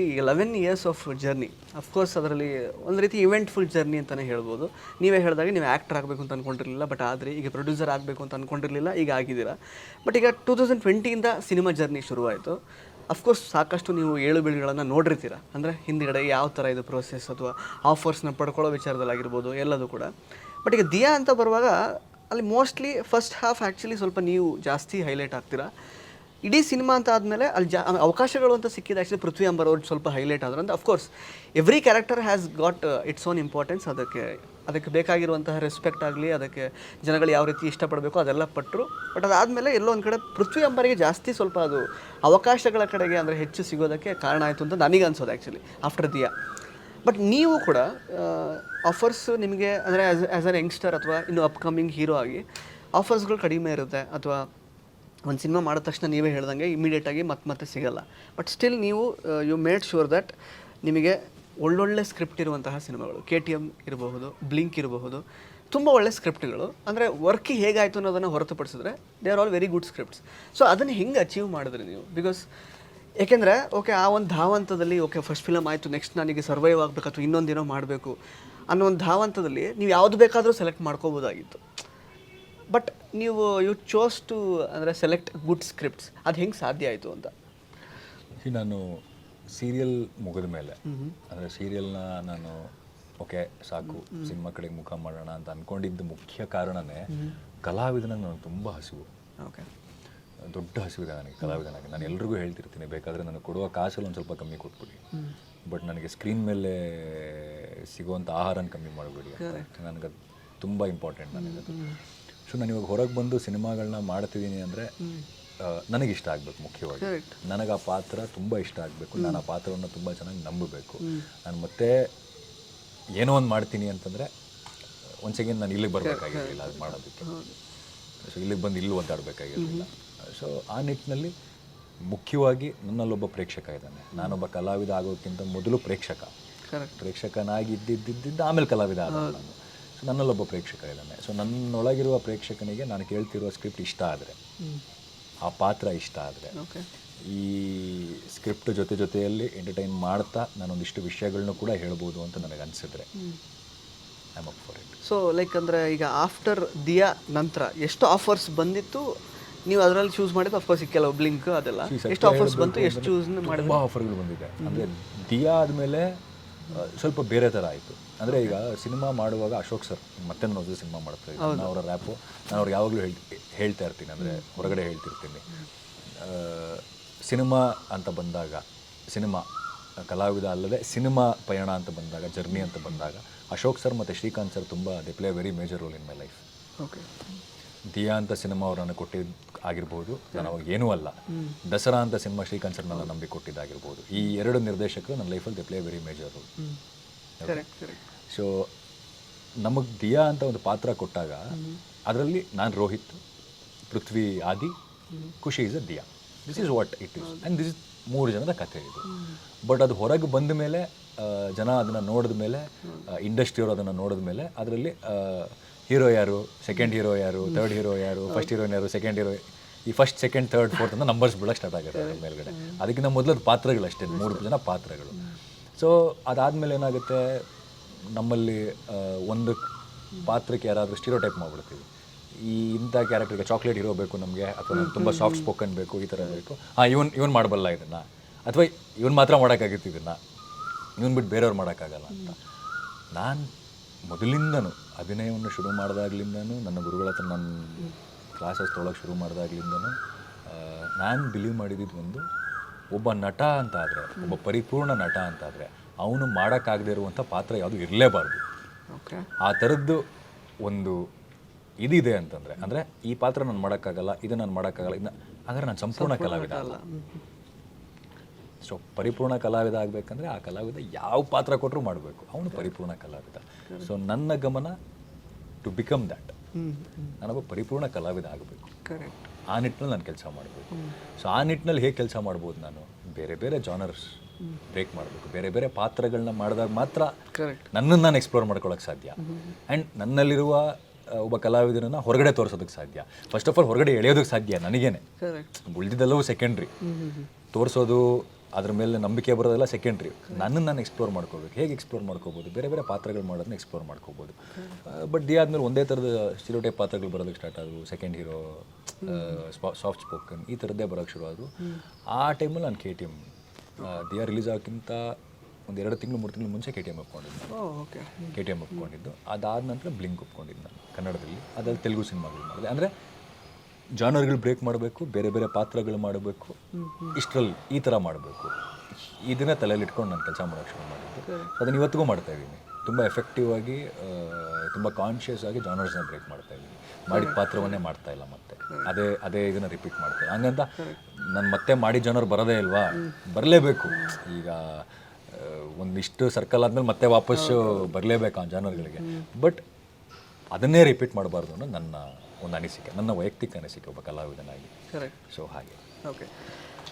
C eleven years of journey of course ಅದರಲ್ಲಿ ಒಂದು ರೀತಿ ಇವೆಂಟ್ಫುಲ್ ಜರ್ನಿ ಅಂತಲೇ ಹೇಳ್ಬೋದು. ನೀವೇ ಹೇಳಿದಾಗ ನೀವು ಆ್ಯಕ್ಟರ್ ಆಗಬೇಕು ಅಂತ ಅಂದ್ಕೊಂಡಿರಲಿಲ್ಲ ಬಟ್ ಆದರೆ ಈಗ ಪ್ರೊಡ್ಯೂಸರ್ ಆಗಬೇಕು ಅಂತ ಅಂದ್ಕೊಂಡಿರಲಿಲ್ಲ ಈಗ ಆಗಿದ್ದೀರಾ. ಬಟ್ ಈಗ ಟೂ ತೌಸಂಡ್ ಟ್ವೆಂಟಿಯಿಂದ ಸಿನಿಮಾ ಜರ್ನಿ ಶುರುವಾಯಿತು. ಅಫ್ಕೋರ್ಸ್ ಸಾಕಷ್ಟು ನೀವು ಏಳು ಬೀಳುಗಳನ್ನು ನೋಡಿರ್ತೀರ. ಅಂದರೆ ಹಿಂದ್ಗಡೆ ಯಾವ ಥರ ಇದು ಪ್ರೋಸೆಸ್ ಅಥವಾ ಆಫರ್ಸ್ನ ಪಡ್ಕೊಳ್ಳೋ ವಿಚಾರದಲ್ಲಾಗಿರ್ಬೋದು ಎಲ್ಲದೂ ಕೂಡ. ಬಟ್ ಈಗ ದಿಯಾ ಅಂತ ಬರುವಾಗ ಅಲ್ಲಿ ಮೋಸ್ಟ್ಲಿ ಫಸ್ಟ್ ಹಾಫ್ ಆ್ಯಕ್ಚುಲಿ ಸ್ವಲ್ಪ ನೀವು ಜಾಸ್ತಿ ಹೈಲೈಟ್ ಆಗ್ತೀರಾ. ಇಡೀ ಸಿನಿಮಾ ಅಂತ ಆದಮೇಲೆ ಅಲ್ಲಿ ಜಾ ಅವಕಾಶಗಳು ಅಂತ ಸಿಕ್ಕಿದೆ. ಆ್ಯಕ್ಚುಲಿ ಪೃಥ್ವಿ ಅಂಬರ್ ಅವ್ರು ಸ್ವಲ್ಪ ಹೈಲೈಟ್ ಆದ್ರೆ. ಅಂತ of course every character has got its own importance ಅದಕ್ಕೆ ಅದಕ್ಕೆ ಬೇಕಾಗಿರುವಂತಹ ರೆಸ್ಪೆಕ್ಟ್ ಆಗಲಿ, ಅದಕ್ಕೆ ಜನಗಳು ಯಾವ ರೀತಿ ಇಷ್ಟಪಡಬೇಕು ಅದೆಲ್ಲ ಪಟ್ಟರು ಬಟ್ ಅದಾದಮೇಲೆ ಎಲ್ಲೋ ಒಂದು ಕಡೆ ಪೃಥ್ವಿ ಅಂಬರಿಗೆ ಜಾಸ್ತಿ ಸ್ವಲ್ಪ ಅದು ಅವಕಾಶಗಳ ಕಡೆಗೆ ಅಂದರೆ ಹೆಚ್ಚು ಸಿಗೋದಕ್ಕೆ ಕಾರಣ ಆಯಿತು ಅಂತ ನನಗೆ ಅನ್ಸೋದು ಆ್ಯಕ್ಚುಲಿ ಆಫ್ಟರ್ ದಿಯಾ ಬಟ್ ನೀವು ಕೂಡ ಆಫರ್ಸ್ ನಿಮಗೆ ಅಂದರೆ ಆ್ಯಸ್ ಆ್ಯಸ್ ಅನ್ ಯಂಗ್ಸ್ಟರ್ ಅಥವಾ ಇನ್ನು ಅಪ್ಕಮಿಂಗ್ ಹೀರೋ ಆಗಿ ಆಫರ್ಸ್ಗಳು ಕಡಿಮೆ ಇರುತ್ತೆ. ಅಥವಾ ಒಂದು ಸಿನಿಮಾ ಮಾಡಿದ ತಕ್ಷಣ ನೀವೇ ಹೇಳ್ದಂಗೆ ಇಮಿಡಿಯೇಟಾಗಿ ಮತ್ತೆ ಮತ್ತೆ ಸಿಗಲ್ಲ. ಬಟ್ ಸ್ಟಿಲ್ ನೀವು ಯು ಮೇಡ್ ಶೂರ್ ದಟ್ ನಿಮಗೆ ಒಳ್ಳೊಳ್ಳೆ ಸ್ಕ್ರಿಪ್ಟ್ ಇರುವಂತಹ ಸಿನಿಮಾಗಳು ಕೆ ಟಿ ಎಂ ಇರಬಹುದು ಬ್ಲಿಂಕ್ ಇರಬಹುದು, ತುಂಬ ಒಳ್ಳೆ ಸ್ಕ್ರಿಪ್ಟ್ಗಳು ಅಂದರೆ ವರ್ಕ್ ಹೇಗಾಯಿತು ಅನ್ನೋದನ್ನು ಹೊರತುಪಡಿಸಿದ್ರೆ they are all very good scripts so ಅದನ್ನು ಹೆಂಗೆ ಅಚೀವ್ ಮಾಡಿದ್ರಿ ನೀವು? ಬಿಕಾಸ್ ಏಕೆಂದರೆ ಓಕೆ ಆ ಒಂದು ಧಾವಂತದಲ್ಲಿ ಓಕೆ ಫಸ್ಟ್ ಫಿಲಮ್ ಆಯಿತು ನೆಕ್ಸ್ಟ್ ನನಗೆ ಸರ್ವೈವ್ ಆಗಬೇಕು, ಅಥವಾ ಇನ್ನೊಂದೇನೋ ಮಾಡಬೇಕು ಅನ್ನೋ ಒಂದು ಧಾವಂತದಲ್ಲಿ ನೀವು ಯಾವುದು ಬೇಕಾದರೂ ಸೆಲೆಕ್ಟ್ ಮಾಡ್ಕೋಬೋದಾಗಿತ್ತು. ಬಟ್ ನೀವು ಯು ಚೋಸ್ ಟು ಅಂದರೆ ಸೆಲೆಕ್ಟ್ ಗುಡ್ ಸ್ಕ್ರಿಪ್ಟ್ಸ್ ಅದು ಹೆಂಗೆ ಸಾಧ್ಯ ಆಯಿತು ಅಂತ? ನಾನು ಸೀರಿಯಲ್ ಮುಗಿದ ಮೇಲೆ. ಅಂದರೆ ಸೀರಿಯಲ್ನ ನಾನು ಓಕೆ ಸಾಕು ಸಿನಿಮಾ ಕಡೆಗೆ ಮುಖ ಮಾಡೋಣ ಅಂತ ಅಂದ್ಕೊಂಡಿದ್ದ ಮುಖ್ಯ ಕಾರಣನೇ ಕಲಾವಿದನಾಗ ನನಗೆ ತುಂಬ ಹಸಿವು. ಓಕೆ. ದೊಡ್ಡ ಹಸಿವಿದೆ ನನಗೆ ಕಲಾವಿದನಾಗಿ. ನಾನು ಎಲ್ರಿಗೂ ಹೇಳ್ತಿರ್ತೀನಿ ಬೇಕಾದರೆ ನನಗೆ ಕೊಡುವ ಕಾಸಲ್ಲಿ ಒಂದು ಸ್ವಲ್ಪ ಕಮ್ಮಿ ಕೊಟ್ಬಿಡಿ. ಬಟ್ ನನಗೆ ಸ್ಕ್ರೀನ್ ಮೇಲೆ ಸಿಗುವಂಥ ಆಹಾರನ ಕಮ್ಮಿ ಮಾಡಬೇಡಿ ನನಗೆ ಅದು ತುಂಬ ಇಂಪಾರ್ಟೆಂಟ್ ನನಗೆ ಸೊ ನಾನು ಇವಾಗ ಹೊರಗೆ ಬಂದು ಸಿನಿಮಾಗಳನ್ನ ಮಾಡ್ತಿದ್ದೀನಿ ಅಂದರೆ ನನಗಿಷ್ಟ ಆಗಬೇಕು ಮುಖ್ಯವಾಗಿ. ನನಗೆ ಆ ಪಾತ್ರ ತುಂಬ ಇಷ್ಟ ಆಗಬೇಕು. ನಾನು ಆ ಪಾತ್ರವನ್ನು ತುಂಬ ಚೆನ್ನಾಗಿ ನಂಬಬೇಕು. ನಾನು ಮತ್ತೆ ಏನೋ ಒಂದು ಮಾಡ್ತೀನಿ ಅಂತಂದರೆ ಒಂದು ಸೆಕೆಂಡ್ ನಾನು ಇಲ್ಲಿಗೆ ಬರಬೇಕಾಗಿರಲಿಲ್ಲ ಅದು ಮಾಡೋದಕ್ಕೆ. ಸೊ ಇಲ್ಲಿಗೆ ಬಂದು ಇಲ್ಲಿ ಒದ್ದಾಡಬೇಕಾಗಿರಲಿಲ್ಲ. ಸೊ ಆ ನಿಟ್ಟಿನಲ್ಲಿ ಮುಖ್ಯವಾಗಿ ನನ್ನಲ್ಲೊಬ್ಬ ಪ್ರೇಕ್ಷಕ ಇದ್ದಾನೆ. ನಾನೊಬ್ಬ ಕಲಾವಿದ ಆಗೋಕ್ಕಿಂತ ಮೊದಲು ಪ್ರೇಕ್ಷಕ. ಕರೆಕ್ಟ್ ಪ್ರೇಕ್ಷಕನಾಗಿ ಇದ್ದಿದ್ದಿದ್ದು ಆಮೇಲೆ ಕಲಾವಿದ ಆದ ನಾನು. ನನ್ನಲ್ಲೊಬ್ಬ ಪ್ರೇಕ್ಷಕ ಇದ್ದಾನೆ. ಸೊ ನನ್ನೊಳಗಿರುವ ಪ್ರೇಕ್ಷಕನಿಗೆ ನಾನು ಕೇಳ್ತಿರುವ ಸ್ಕ್ರಿಪ್ಟ್ ಇಷ್ಟ ಆದರೆ ಆ ಪಾತ್ರ ಇಷ್ಟ ಆದರೆ ಓಕೆ ಈ ಸ್ಕ್ರಿಪ್ಟ್ ಜೊತೆ ಜೊತೆಯಲ್ಲಿ ಎಂಟರ್ಟೈನ್ ಮಾಡ್ತಾ ನಾನೊಂದಿಷ್ಟು ವಿಷಯಗಳನ್ನೂ ಕೂಡ ಹೇಳ್ಬೋದು ಅಂತ ನನಗೆ ಅನಿಸಿದ್ರೆ I up for it so like ಅಂದರೆ ಈಗ ಆಫ್ಟರ್ ದಿಯಾ ನಂತರ ಎಷ್ಟು ಆಫರ್ಸ್ ಬಂದಿತ್ತು? ನೀವು ಅದರಲ್ಲಿ ಚೂಸ್ ಮಾಡಿದ್ದು ಅಫ್ಕೋರ್ಸ್ ಕೆಲವು ಬ್ಲಿಂಕ್ ಅದೆಲ್ಲ. ಎಷ್ಟು ಆಫರ್ಸ್ ಬಂತು ಎಷ್ಟು ಚೂಸ್ ಮಾಡಿದ್ರು? ಆಫರ್ಗಳು ಬಂದಿದೆ. ಅಂದರೆ ದಿಯಾ ಆದಮೇಲೆ ಸ್ವಲ್ಪ ಬೇರೆ ಥರ ಆಯಿತು. ಅಂದರೆ ಈಗ ಸಿನಿಮಾ ಮಾಡುವಾಗ ಅಶೋಕ್ ಸರ್ ಮತ್ತೆ ನಾನು ಒಂದು ಸಿನಿಮಾ ಮಾಡ್ತಾ ಇದ್ದೀನಿ ನಾನು ಅವರ ರ್ಯಾಪು ನಾನು ಅವ್ರು ಯಾವಾಗಲೂ ಹೇಳ್ ಹೇಳ್ತಾ ಇರ್ತೀನಿ. ಅಂದರೆ ಹೊರಗಡೆ ಹೇಳ್ತಿರ್ತೀನಿ. ಸಿನಿಮಾ ಅಂತ ಬಂದಾಗ ಸಿನಿಮಾ ಕಲಾವಿದ ಅಲ್ಲದೆ ಸಿನಿಮಾ ಪಯಣ ಅಂತ ಬಂದಾಗ ಜರ್ನಿ ಅಂತ ಬಂದಾಗ ಅಶೋಕ್ ಸರ್ ಮತ್ತು ಶ್ರೀಕಾಂತ್ ಸರ್ ತುಂಬ they play very major role in my life okay Dia ಅಂತ ಸಿನಿಮಾ ಅವರನ್ನು ಕೊಟ್ಟಿದ್ದು ಆಗಿರ್ಬೋದು. ನಾನು ಅವಾಗ ಏನೂ ಅಲ್ಲ. ದಸರಾ ಅಂತ ಸಿನಿಮಾ ಶ್ರೀಕಾಂತ್ ಸರ್ ನನ್ನ ನಂಬಿ ಕೊಟ್ಟಿದ್ದಾಗಿರ್ಬೋದು. ಈ ಎರಡು ನಿರ್ದೇಶಕರು ನನ್ನ ಲೈಫಲ್ಲಿ they play very major role so ನಮಗೆ ದಿಯಾ ಅಂತ ಒಂದು ಪಾತ್ರ ಕೊಟ್ಟಾಗ ಅದರಲ್ಲಿ ನಾನು Rohit Prithvi Aadi Khushi is a Dia. This is what it is and this is ಮೂರು ಜನದ ಕಥೆ ಇದು. ಬಟ್ ಅದು ಹೊರಗೆ ಬಂದ ಮೇಲೆ ಜನ ಅದನ್ನು ನೋಡಿದ ಮೇಲೆ ಇಂಡಸ್ಟ್ರಿಯವರು ಅದನ್ನು ನೋಡಿದ ಮೇಲೆ ಅದರಲ್ಲಿ ಹೀರೋ ಯಾರು? ಸೆಕೆಂಡ್ ಹೀರೋ ಯಾರು? ಥರ್ಡ್ ಹೀರೋ ಯಾರು? ಫಸ್ಟ್ ಹೀರೋಯಿನ್ ಯಾರು? ಸೆಕೆಂಡ್ ಹೀರೋ ಈ ಫಸ್ಟ್ ಸೆಕೆಂಡ್ ಥರ್ಡ್ ಫೋರ್ತ್ ಅಂತ ನಂಬರ್ಸ್ ಬಿಡೋಕೆ ಸ್ಟಾರ್ಟ್ ಅದ್ರ ಮೇಲ್ಗಡೆ. ಅದಕ್ಕಿಂತ ಮೊದಲು ಪಾತ್ರಗಳು ಅಷ್ಟೇ ಮೂರು ಜನ ಪಾತ್ರಗಳು. ಸೊ ಅದಾದಮೇಲೆ ಏನಾಗುತ್ತೆ? ನಮ್ಮಲ್ಲಿ ಒಂದು ಪಾತ್ರಕ್ಕೆ ಯಾರಾದರೂ ಸ್ಟೀರೋ ಟೈಪ್ ಮಾಡಿಬಿಡ್ತೀವಿ. ಈ ಇಂಥ ಕ್ಯಾರೆಕ್ಟರ್ಗೆ ಚಾಕ್ಲೇಟ್ ಹೀರೋ ಬೇಕು ನಮಗೆ ಅಥವಾ ತುಂಬ ಸಾಫ್ಟ್ ಸ್ಪೋಕನ್ ಬೇಕು ಈ ಥರ ಬೇಕು. ಹಾಂ ಇವನ್ ಇವನ್ ಮಾಡಬಲ್ಲ ಇದನ್ನು. ಅಥವಾ ಇವನ್ ಮಾತ್ರ ಮಾಡೋಕ್ಕಾಗಿತ್ತು ಇದನ್ನು. ಇವನ್ ಬಿಟ್ಟು ಬೇರೆಯವ್ರು ಮಾಡೋಕ್ಕಾಗಲ್ಲ ಅಂತ. ನಾನು ಮೊದಲಿಂದನೂ ಅಭಿನಯವನ್ನು ಶುರು ಮಾಡಿದಾಗ್ಲಿಂದನೂ ನನ್ನ ಗುರುಗಳ ಹತ್ರ ನನ್ನ ಕ್ಲಾಸಸ್ ತೊಗೊಳಕ್ಕೆ ಶುರು ಮಾಡಿದಾಗ್ಲಿಂದನೂ ನಾನು ಬಿಲೀವ್ ಮಾಡಿದ್ದು ಒಂದು ಒಬ್ಬ ನಟ ಅಂತ ಆದರೆ ಒಬ್ಬ ಪರಿಪೂರ್ಣ ನಟ ಅಂತ ಆದರೆ ಅವನು ಮಾಡೋಕ್ಕಾಗದೇ ಇರುವಂಥ ಪಾತ್ರ ಯಾವುದು ಇರಲೇಬಾರ್ದು. ಆ ಥರದ್ದು ಒಂದು ಇದಿದೆ ಅಂತಂದರೆ ಅಂದರೆ ಈ ಪಾತ್ರ ನಾನು ಮಾಡೋಕ್ಕಾಗಲ್ಲ ಇದು ನಾನು ಮಾಡೋಕ್ಕಾಗಲ್ಲ ಇದನ್ನ ಹಾಗಾದ್ರೆ ನಾನು ಸಂಪೂರ್ಣ ಕಲಾವಿದ ಅಲ್ಲ. ಸೊ ಪರಿಪೂರ್ಣ ಕಲಾವಿದ ಆಗಬೇಕಂದ್ರೆ ಆ ಕಲಾವಿದ ಯಾವ ಪಾತ್ರ ಕೊಟ್ಟರು ಮಾಡಬೇಕು. ಅವನು ಪರಿಪೂರ್ಣ ಕಲಾವಿದ. ಸೊ ನನ್ನ ಗಮನ ಟು ಬಿಕಮ್ ದ್ಯಾಟ್ ನಾನೊಬ್ಬ ಪರಿಪೂರ್ಣ ಕಲಾವಿದ ಆಗಬೇಕು. ಕರೆಕ್ಟ್ ಆ ನಿಟ್ಟಿನಲ್ಲಿ ನಾನು ಕೆಲಸ ಮಾಡಬೇಕು. ಸೊ ಆ ನಿಟ್ಟಿನಲ್ಲಿ ಹೇಗೆ ಕೆಲಸ ಮಾಡ್ಬೋದು ನಾನು? ಬೇರೆ ಬೇರೆ ಜಾನರ್ಸ್ ಬ್ರೇಕ್ ಮಾಡಬೇಕು. ಬೇರೆ ಬೇರೆ ಪಾತ್ರಗಳನ್ನ ಮಾಡಿದಾಗ ಮಾತ್ರ ಕರೆಕ್ಟ್ ನನ್ನನ್ನು ನಾನು ಎಕ್ಸ್ಪ್ಲೋರ್ ಮಾಡ್ಕೊಳ್ಳೋಕೆ ಸಾಧ್ಯ. ಆ್ಯಂಡ್ ನನ್ನಲ್ಲಿರುವ ಒಬ್ಬ ಕಲಾವಿದರನ್ನು ಹೊರಗಡೆ ತೋರಿಸೋದಕ್ಕೆ ಸಾಧ್ಯ. ಫಸ್ಟ್ ಆಫ್ ಆಲ್ ಹೊರಗಡೆ ಎಳೆಯೋದಕ್ಕೆ ಸಾಧ್ಯ ನನಗೇನೆ. ಉಳಿದಿದ್ದೆಲ್ಲವೂ ಸೆಕೆಂಡ್ರಿ ತೋರಿಸೋದು ಅದ್ರ ಮೇಲೆ ನಂಬಿಕೆ ಬರೋದೆಲ್ಲ ಸೆಕೆಂಡ್ರಿ ನನ್ನನ್ನು ನಾನು ಎಕ್ಸ್ಪ್ಲೋರ್ ಮಾಡ್ಕೋಬೇಕು. ಹೇಗೆ ಎಕ್ಸ್ಪ್ಲೋರ್ ಮಾಡ್ಕೋಬೋದು? ಬೇರೆ ಬೇರೆ ಪಾತ್ರಗಳು ಮಾಡೋದನ್ನ ಎಕ್ಸ್ಪ್ಲೋರ್ ಮಾಡ್ಕೋಬೋದು. ಬಟ್ ಡಿ ಆದ್ಮೇಲೆ ಒಂದೇ ಥರದ ಸ್ಟಿರೋಟೈಪ್ ಪಾತ್ರಗಳು ಬರೋದಕ್ಕೆ ಸ್ಟಾರ್ಟ್ ಆದವು. ಸೆಕೆಂಡ್ ಹೀರೋ ಸಾಫ್ಟ್ ಸ್ಪೋಕನ್ ಈ ಥರದ್ದೇ ಬರೋಕ್ಕೆ ಶುರು ಆದವು. ಆ ಟೈಮಲ್ಲಿ ನಾನು K T M Dia release ಆಗೋಕ್ಕಿಂತ ಒಂದು ಎರಡು ತಿಂಗಳು ಮೂರು ತಿಂಗಳು ಮುಂಚೆ ಕೆ ಟಿ ಎಂ ಒಪ್ಕೊಂಡಿದ್ದು ಓಕೆ ಕೆ ಟಿ ಎಂ ಒಪ್ಕೊಂಡಿದ್ದು. ಅದಾದ ನಂತರ ಬ್ಲಿಂಕ್ ಒಪ್ಕೊಂಡಿದ್ದು ನಾನು ಕನ್ನಡದಲ್ಲಿ. ಅದ್ರಲ್ಲಿ ತೆಲುಗು ಸಿನಿಮಾಗಳು ಮಾಡಿದೆ. ಅಂದರೆ ಜಾನರ್ಗಳು ಬ್ರೇಕ್ ಮಾಡಬೇಕು ಬೇರೆ ಬೇರೆ ಪಾತ್ರಗಳು ಮಾಡಬೇಕು. ಇಷ್ಟರಲ್ಲಿ ಈ ಥರ ಮಾಡಬೇಕು. ಇದನ್ನ ತಲೆಯಲ್ಲಿ ಇಟ್ಕೊಂಡು ನಾನು ಕೆಲಸ ಮಾಡೋಕ್ಕೆ ಶುರು ಮಾಡಿದ್ದು ಅದನ್ನು ಇವತ್ತಿಗೂ ಮಾಡ್ತಾ ಇದ್ದೀನಿ. ತುಂಬ ಎಫೆಕ್ಟಿವ್ ಆಗಿ ತುಂಬ ಕಾನ್ಷಿಯಸ್ ಆಗಿ ಜಾನರ್ಸ್ನ ಬ್ರೇಕ್ ಮಾಡ್ತಾ ಇದ್ದೀನಿ. ಮಾಡಿದ ಪಾತ್ರವನ್ನೇ ಮಾಡ್ತಾ ಇಲ್ಲ ಮತ್ತೆ. ಅದೇ ಅದೇ ಇದನ್ನು ರಿಪೀಟ್ ಮಾಡ್ತಾ ಇಲ್ಲ. ಹಂಗಂತ ನಾನು ಮತ್ತೆ ಮಾಡಿ ಜನರು ಬರೋದೇ ಇಲ್ವಾ? ಬರಲೇಬೇಕು. ಈಗ ಒಂದಿಷ್ಟು ಸರ್ಕಲ್ ಆದಮೇಲೆ ಮತ್ತೆ ವಾಪಸ್ಸು ಬರಲೇಬೇಕು ಆ ಜಾನರ್ಗಳಿಗೆ. ಬಟ್ ಅದನ್ನೇ ರಿಪೀಟ್ ಮಾಡಬಾರ್ದು ಅನ್ನೋ ನನ್ನ ಒಂದು ಅನಿಸಿಕೆ ನನ್ನ ವೈಯಕ್ತಿಕ ಅನಿಸಿಕೆ ಒಬ್ಬ ಕಲಾವಿದನಾಗಿ. ಸೊ ಹಾಗೆ. ಓಕೆ